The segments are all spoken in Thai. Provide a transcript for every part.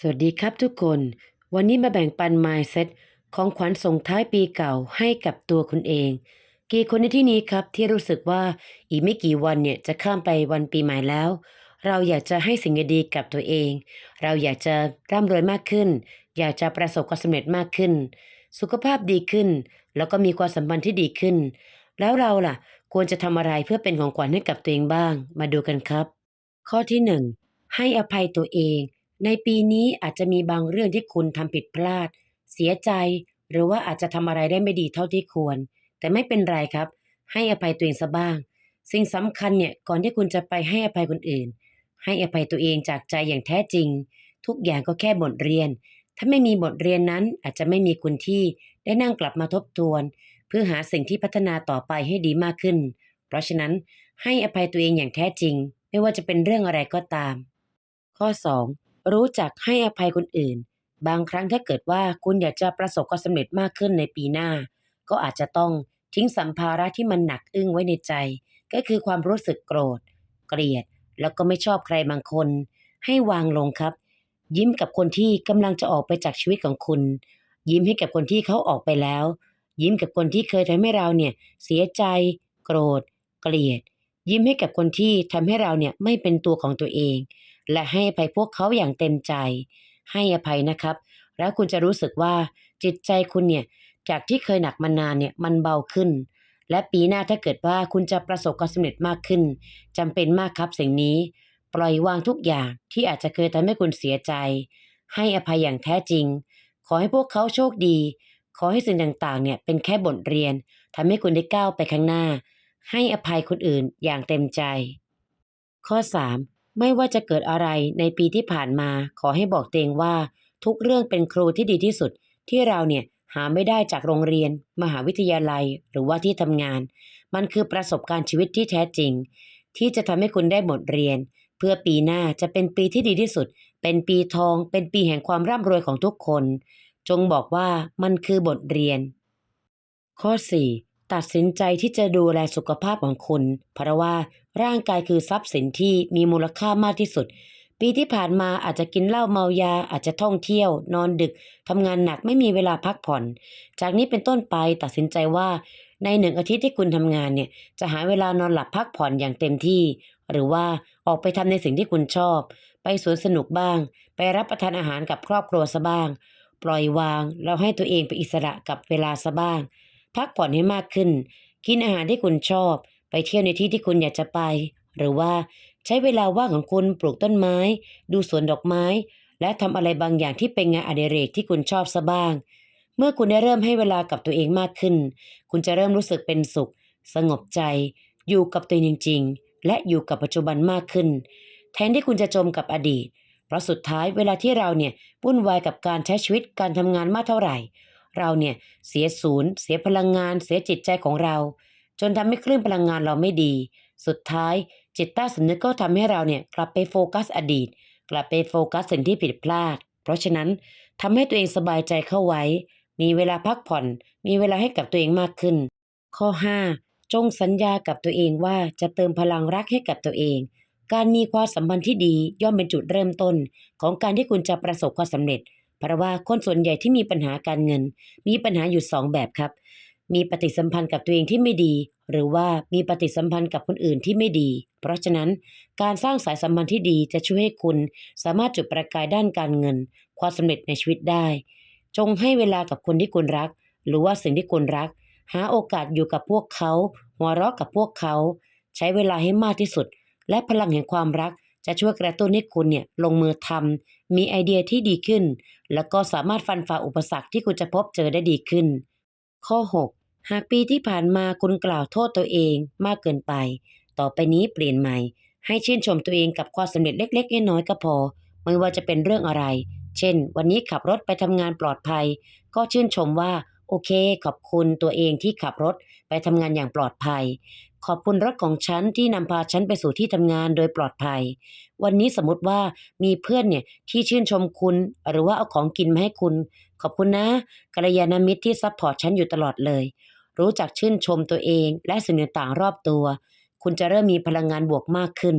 สวัสดีครับทุกคน วันนี้มาแบ่งปัน mindset ของขวัญส่งท้ายปีเก่าให้กับตัวคุณเอง กี่คนในที่นี้ครับที่รู้สึกว่าอีกไม่กี่วันเนี่ยจะข้ามไปวันปีใหม่แล้ว เราอยากจะให้สิ่งดีๆกับตัวเอง เราอยากจะร่ำรวยมากขึ้น อยากจะประสบความสำเร็จมากขึ้น สุขภาพดีขึ้น แล้วก็มีความสัมพันธ์ที่ดีขึ้น แล้วเราล่ะ ควรจะทำอะไรเพื่อเป็นของขวัญให้กับตัวเองบ้าง มาดูกันครับ ข้อที่หนึ่งให้อภัยตัวเอง ในปีนี้อาจจะมีบางเรื่องที่คุณทำผิดพลาด เสียใจ หรือว่าอาจจะทำอะไรได้ไม่ดีเท่าที่ควร แต่ไม่เป็นไรครับ ให้อภัยตัวเองซะบ้าง สิ่งสำคัญเนี่ยก่อนที่คุณจะไปให้อภัยคนอื่น ให้อภัยตัวเองจากใจอย่างแท้จริง ทุกอย่างก็แค่บทเรียน ถ้าไม่มีบทเรียนนั้นอาจจะไม่มีคุณที่ได้นั่งกลับมาทบทวน เพื่อหาสิ่งที่พัฒนาต่อไปให้ดีมากขึ้น เพราะฉะนั้นให้อภัยตัวเองอย่างแท้จริง ไม่ว่าจะเป็นเรื่องอะไรก็ตาม ข้อ 2. รู้จักให้อภัยคนอื่น บางครั้งถ้าเกิดว่าคุณอยากจะประสบความสำเร็จมากขึ้นในปีหน้า ก็อาจจะต้องทิ้งสัมภาระที่มันหนักอึ้งไว้ในใจ ก็คือความรู้สึกโกรธ เกลียด แล้วก็ไม่ชอบใครบางคน ให้วางลงครับ ยิ้มกับคนที่กำลังจะออกไปจากชีวิตของคุณ ยิ้มให้กับคนที่เขาออกไปแล้ว ยิ้มกับคนที่เคยทำให้เราเนี่ยเสียใจ โกรธ เกลียด ยิ้มให้กับคนที่ทำให้เราเนี่ยไม่เป็นตัวของตัวเอง และให้อภัยพวกเขาอย่างเต็มใจ ให้อภัยนะครับ แล้วคุณจะรู้สึกว่าจิตใจคุณเนี่ยจากที่เคยหนักมานานเนี่ยมันเบาขึ้น และปีหน้าถ้าเกิดว่าคุณจะประสบความสำเร็จมากขึ้นจำเป็นมากครับสิ่งนี้ ปล่อยวางทุกอย่างที่อาจจะเคยทำให้คุณเสียใจ ให้อภัยอย่างแท้จริง ขอให้พวกเขาโชคดี ขอให้สิ่งต่างๆเนี่ยเป็นแค่บทเรียนทำให้คุณได้ก้าวไปข้างหน้า ให้อภัยคนอื่นอย่างเต็มใจ ข้อ 3. ไม่ว่าจะเกิดอะไรในปีที่ผ่านมาขอให้บอกเองว่า ทุกเรื่องเป็นครูที่ดีที่สุด ที่เราเนี่ยหาไม่ได้จากโรงเรียน มหาวิทยาลัย หรือว่าที่ทำงาน มันคือประสบการณ์ชีวิตที่แท้จริง ที่จะทำให้คุณได้บทเรียน เพื่อปีหน้าจะเป็นปีที่ดีที่สุด เป็นปีทอง เป็นปีแห่งความร่ำรวยของทุกคน จงบอกว่ามันคือบทเรียน ข้อ 4. ตัดสินใจที่จะดูแลสุขภาพของคุณ เพราะว่าร่างกายคือทรัพย์สินที่มีมูลค่ามากที่สุด ปีที่ผ่านมาอาจจะกินเหล้าเมายา อาจจะท่องเที่ยว นอนดึกทำงานหนักไม่มีเวลาพักผ่อน จากนี้เป็นต้นไปตัดสินใจว่า ในหนึ่งอาทิตย์ที่คุณทำงานเนี่ยจะหาเวลานอนหลับพักผ่อนอย่างเต็มที่ หรือว่าออกไปทำในสิ่งที่คุณชอบ ไปสวนสนุกบ้าง ไปรับประทานอาหารกับครอบครัวซะบ้าง ปล่อยวางแล้วให้ตัวเองเป็นอิสระกับเวลาซะบ้าง พักผ่อนให้มากขึ้น กินอาหารที่คุณชอบ ไปเที่ยวในที่ที่คุณอยากจะไป หรือว่าใช้เวลาว่างของคุณปลูกต้นไม้ ดูสวนดอกไม้ และทำอะไรบางอย่างที่เป็นงานอดิเรกที่คุณชอบซะบ้าง เมื่อคุณได้เริ่มให้เวลากับตัวเองมากขึ้น คุณจะเริ่มรู้สึกเป็นสุข สงบใจ อยู่กับตัวเองจริง ๆ และอยู่กับปัจจุบันมากขึ้น แทนที่คุณจะจมกับอดีต เพราะสุดท้ายเวลาที่เราเนี่ยวุ่นวายกับการใช้ชีวิตการทำงานมากเท่าไหร่ เราเนี่ยเสียศูนย์ เสียพลังงาน เสียจิตใจของเรา จนทำให้คลื่นพลังงานเราไม่ดี สุดท้ายจิตใต้สำนึกก็ทำให้เราเนี่ยกลับไปโฟกัสอดีต กลับไปโฟกัสสิ่งที่ผิดพลาด เพราะฉะนั้นทำให้ตัวเองสบายใจเข้าไว้ มีเวลาพักผ่อน มีเวลาให้กับตัวเองมากขึ้น ข้อ 5. จงสัญญากับตัวเองว่าจะเติมพลังรักให้กับตัวเอง การมีความสัมพันธ์ที่ดีย่อมเป็นจุดเริ่มต้น ของการที่คุณจะประสบความสำเร็จ เพราะว่าคนส่วนใหญ่ที่มีปัญหาการเงิน มีปัญหาอยู่สองแบบครับ มีปฏิสัมพันธ์กับตัวเองที่ไม่ดี หรือว่ามีปฏิสัมพันธ์กับคนอื่นที่ไม่ดี เพราะฉะนั้นการสร้างสายสัมพันธ์ที่ดีจะช่วยให้คุณสามารถจุดประกายด้านการเงิน ความสำเร็จในชีวิตได้ จงให้เวลากับคนที่คุณรัก หรือว่าสิ่งที่คุณรัก หาโอกาสอยู่กับพวกเขา หัวเราะกับพวกเขา ใช้เวลาให้มากที่สุด และพลังแห่งความรักจะช่วยกระตุ้นให้คุณเนี่ยลงมือทำ มีไอเดียที่ดีขึ้น แล้วก็สามารถฟันฝ่าอุปสรรคที่คุณจะพบเจอได้ดีขึ้น ข้อ 6 หากปีที่ผ่านมาคุณกล่าวโทษตัวเองมากเกินไป ต่อไปนี้เปลี่ยนใหม่ ให้ชื่นชมตัวเองกับความสำเร็จเล็กๆน้อยๆก็พอ ไม่ว่าจะเป็นเรื่องอะไร เช่น วันนี้ขับรถไปทำงานปลอดภัย ก็ชื่นชมว่าโอเค ขอบคุณตัวเองที่ขับรถไปทำงานอย่างปลอดภัย ขอบคุณรถของฉันที่นำพาฉันไปสู่ที่ทำงานโดยปลอดภัย วันนี้สมมติว่ามีเพื่อนเนี่ยที่ชื่นชมคุณ หรือว่าเอาของกินมาให้คุณ ขอบคุณนะกัลยาณมิตรที่ซัพพอร์ตฉันอยู่ตลอดเลย รู้จักชื่นชมตัวเองและสิ่งต่างๆรอบตัว คุณจะเริ่มมีพลังงานบวกมากขึ้น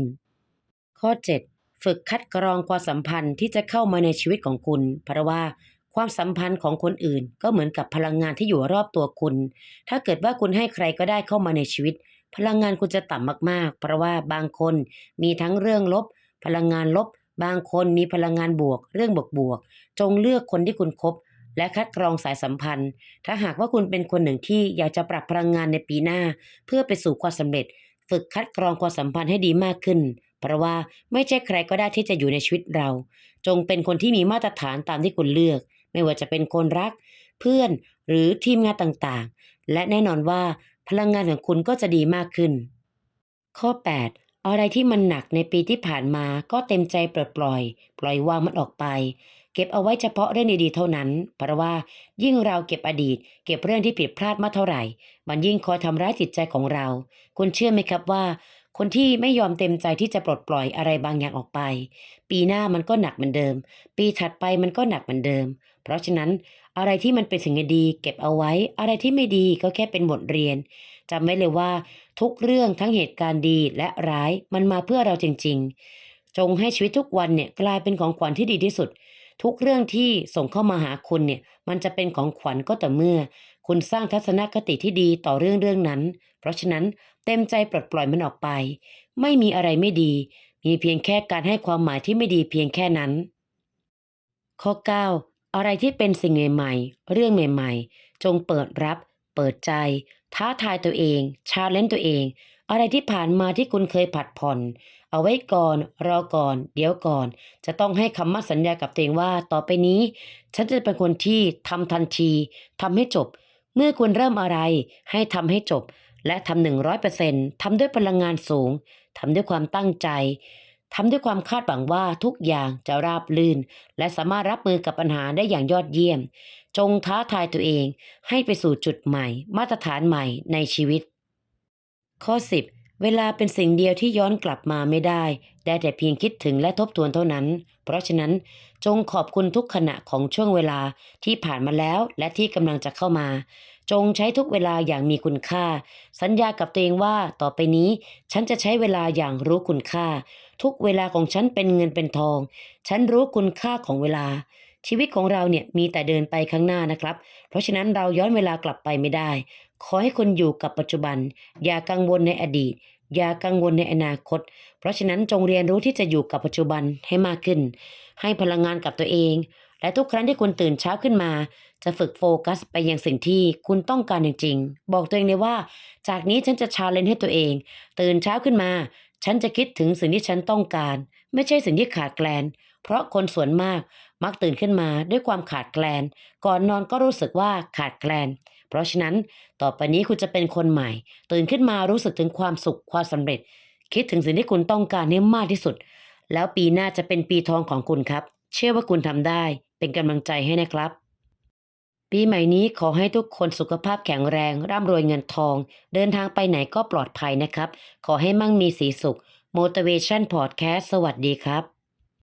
ข้อ 7 ฝึกคัดกรองความสัมพันธ์ที่จะเข้ามาในชีวิตของคุณ เพราะว่าความสัมพันธ์ของคนอื่นก็เหมือนกับพลังงานที่อยู่รอบตัวคุณ ถ้าเกิดว่าคุณให้ใครก็ได้เข้ามาในชีวิต พลังงานคุณจะต่ำมากๆ เพราะว่าบางคนมีทั้งเรื่องลบ พลังงานลบ บางคนมีพลังงานบวก เรื่องบวกๆจงเลือกคนที่คุณคบ และคัดกรองสายสัมพันธ์ ถ้าหากว่าคุณเป็นคนหนึ่งที่อยากจะปรับพลังงานในปีหน้า เพื่อไปสู่ความสำเร็จ ฝึกคัดกรองความสัมพันธ์ให้ดีมากขึ้น เพราะว่าไม่ใช่ใครก็ได้ที่จะอยู่ในชีวิตเรา จงเป็นคนที่มีมาตรฐานตามที่คุณเลือก ไม่ว่าจะเป็นคนรัก เพื่อนหรือทีมงานต่างๆ และแน่นอนว่า พลังงานของคุณก็จะดีมากขึ้น ข้อ 8 อะไรที่มันหนักในปีที่ผ่านมาก็เต็มใจปลดปล่อย ปล่อยวางมันออกไป เก็บเอาไว้เฉพาะเรื่องดีๆเท่านั้น เพราะว่ายิ่งเราเก็บอดีต เก็บเรื่องที่ผิดพลาดมาเท่าไหร่ มันยิ่งคอยทำร้ายจิตใจของเรา คุณเชื่อไหมครับว่า คนที่ไม่ยอมเต็มใจที่จะปลดปล่อยอะไรบางอย่างออกไป ปีหน้ามันก็หนักเหมือนเดิม ปีถัดไปมันก็หนักเหมือนเดิม เพราะฉะนั้นอะไรที่มันเป็นสิ่งดีเก็บเอาไว้ อะไรที่ไม่ดีก็แค่เป็นบทเรียนจำไว้เลยว่า ทุกเรื่องทั้งเหตุการณ์ดีและร้ายมันมาเพื่อเราจริง ๆ จงให้ชีวิตทุกวันเนี่ยกลายเป็นของขวัญที่ดีที่สุด ทุกเรื่องที่ส่งเข้ามาหาคุณเนี่ยมันจะเป็นของขวัญก็แต่เมื่อ คุณสร้างทัศนคติที่ดีต่อเรื่องเรื่องนั้น เพราะฉะนั้นเต็มใจปลดปล่อยมันออกไป ไม่มีอะไรไม่ดี มีเพียงแค่การให้ความหมายที่ไม่ดีเพียงแค่นั้นข้อ 9 อะไรที่เป็นสิ่งใหม่ๆ เรื่องใหม่ๆ จงเปิดรับ เปิดใจ ท้าทายตัวเองชาเลนจ์ตัวเอง อะไรที่ผ่านมาที่คุณเคยผัดผ่อน เอาไว้ก่อน รอก่อน เดี๋ยวก่อน จะต้องให้คำมั่นสัญญากับตัวเองว่า ต่อไปนี้ ฉันจะเป็นคนที่ทำทันทีทำให้จบ เมื่อคุณเริ่มอะไร ให้ทำให้จบ และทำหนึ่งร้อยเปอร์เซ็นต์ทำด้วยพลังงานสูงทำด้วยความตั้งใจ ทำด้วยความคาดหวังว่าทุกอย่างจะราบรื่น และสามารถรับมือกับปัญหาได้อย่างยอดเยี่ยม จงท้าทายตัวเองให้ไปสู่จุดใหม่ มาตรฐานใหม่ในชีวิต ข้อ 10 เวลาเป็นสิ่งเดียวที่ย้อนกลับมาไม่ได้ ได้แต่เพียงคิดถึงและทบทวนเท่านั้น เพราะฉะนั้นจงขอบคุณทุกขณะของช่วงเวลาที่ผ่านมาแล้วและที่กำลังจะเข้ามา จงใช้ทุกเวลาอย่างมีคุณค่า สัญญากับตัวเองว่าต่อไปนี้ ฉันจะใช้เวลาอย่างรู้คุณค่า ทุกเวลาของฉันเป็นเงินเป็นทอง ฉันรู้คุณค่าของเวลา ชีวิตของเราเนี่ยมีแต่เดินไปข้างหน้านะครับ เพราะฉะนั้นเราย้อนเวลากลับไปไม่ได้ ขอให้คุณอยู่กับปัจจุบัน อย่ากังวลในอดีต อย่ากังวลในอนาคต เพราะฉะนั้นจงเรียนรู้ที่จะอยู่กับปัจจุบันให้มากขึ้น ให้พลังงานกับตัวเอง และทุกครั้งที่คุณตื่นเช้าขึ้นมา จะฝึกโฟกัสไปยังสิ่งที่คุณต้องการจริงๆ บอกตัวเองเลยว่า จากนี้ฉันจะชาเลนจ์ให้ตัวเอง ตื่นเช้าขึ้นมา ฉันจะคิดถึงสิ่งที่ฉันต้องการ ไม่ใช่สิ่งที่ขาดแคลน เพราะคนส่วนมากมักตื่นขึ้นมาด้วยความขาดแคลน ก่อนนอนก็รู้สึกว่าขาดแคลน เพราะฉะนั้นต่อไปนี้คุณจะเป็นคนใหม่ ตื่นขึ้นมารู้สึกถึงความสุขความสำเร็จ คิดถึงสิ่งที่คุณต้องการให้มากที่สุด แล้วปีหน้าจะเป็นปีทองของคุณครับ เชื่อว่าคุณทำได้ เป็นกำลังใจให้นะครับ ปีใหม่นี้ขอให้ทุกคนสุขภาพแข็งแรง ร่ำรวยเงินทอง เดินทางไปไหนก็ปลอดภัยนะครับ ขอให้มั่งมีสีสุข Motivation Podcast สวัสดีครับ